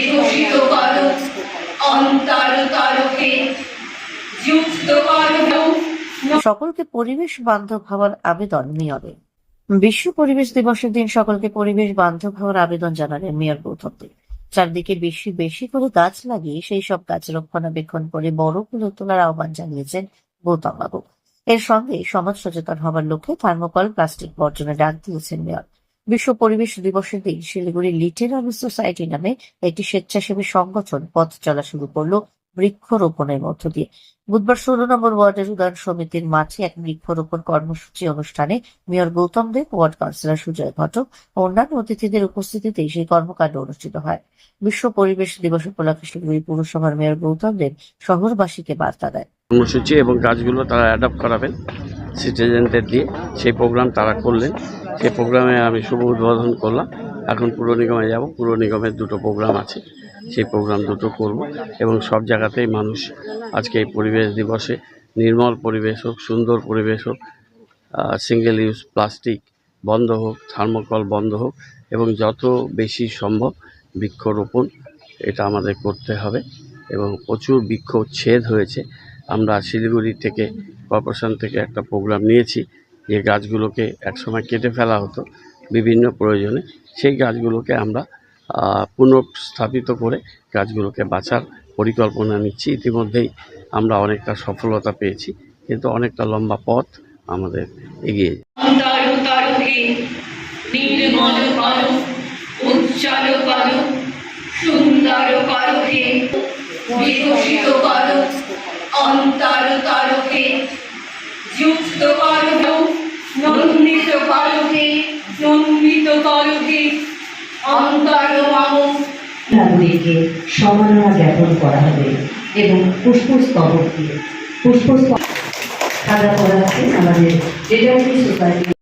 বিকশিত করো অন্তর তরকে যুক্ত করো। সকলকে পরিবেশ বান্ধব হওয়ার আবেদন মেয়রের। বিশ্ব পরিবেশ দিবসের দিন সকলকে পরিবেশ বান্ধব হওয়ার আবেদন জানালেন মেয়র গৌতম দেব চারদিকে বেশি বেশি করে গাছ লাগিয়ে সেই সব গাছ রক্ষণাবেক্ষণ করে বড় করে তোলার আহ্বান জানিয়েছেন গৌতম বাবু এর সঙ্গে সমাজ সচেতন হওয়ার লক্ষ্যে থার্মোকল, প্লাস্টিক বর্জনে ডাক দিয়েছেন মেয়র। বিশ্ব পরিবেশ দিবসের দিন শিলিগুড়ি লিটেরারি সোসাইটি নামে একটি স্বেচ্ছাসেবী সংগঠন পথ চলা শুরু করল বৃক্ষরোপণের মধ্য দিয়ে। বুধবার ষোলো নম্বর ওয়ার্ডের উদয়ন সমিতির মাঠে এক বৃক্ষরোপণ কর্মসূচি অনুষ্ঠানে mayor Gautam Deb, ward councillor Sujay Ghatak ও অন্যান্য অতিথিদের উপস্থিতিতে সেই কর্মকাণ্ড অনুষ্ঠিত হয়। বিশ্ব পরিবেশ দিবস উপলক্ষে শিলিগুড়ি পুরসভার মেয়র গৌতম দেব শহরবাসীকে বার্তা দেন। কর্মসূচি এবং কাজগুলো তারা অ্যাডাপ্ট করাবেন। সিটিজেনদের দিয়ে সেই প্রোগ্রাম তারা করলেন। সেই প্রোগ্রামে আমি শুভ উদ্বোধন করলাম। এখন পুর নিগমে যাব। পুর নিগমের দুটো প্রোগ্রাম আছে। সেই প্রোগ্রাম দুটো করব এবং সব জায়গাতেই মানুষ আজকে এই পরিবেশ দিবসে নির্মল পরিবেশ হোক, সুন্দর পরিবেশ হোক সিঙ্গেল ইউজ প্লাস্টিক বন্ধ হোক থার্মোকল বন্ধ হোক এবং যত বেশি সম্ভব বৃক্ষরোপণ এটা আমাদের করতে হবে এবং প্রচুর বৃক্ষ ছেদ হয়েছে। আমরা শিলিগুড়ি থেকে কর্পোরেশন থেকে একটা প্রোগ্রাম নিয়েছি, যে গাছগুলোকে একসময় কেটে ফেলা হতো বিভিন্ন প্রয়োজনে। সেই গাছগুলোকে আমরা পুনঃস্থাপিত করে গাছগুলোকে বাঁচার পরিকল্পনা নিচ্ছি। ইতিমধ্যেই আমরা অনেকটা সফলতা পেয়েছি, কিন্তু অনেকটা লম্বা পথ আমাদের এগিয়ে নন্দিত করো অন্তর মম নাগরিককে সম্মাননা জ্ঞাপন করা হবে এবং পুষ্পস্তবক দিয়ে পুষ্পস্তবক সাজা করা আছে আমাদের যেটা সোসাইটি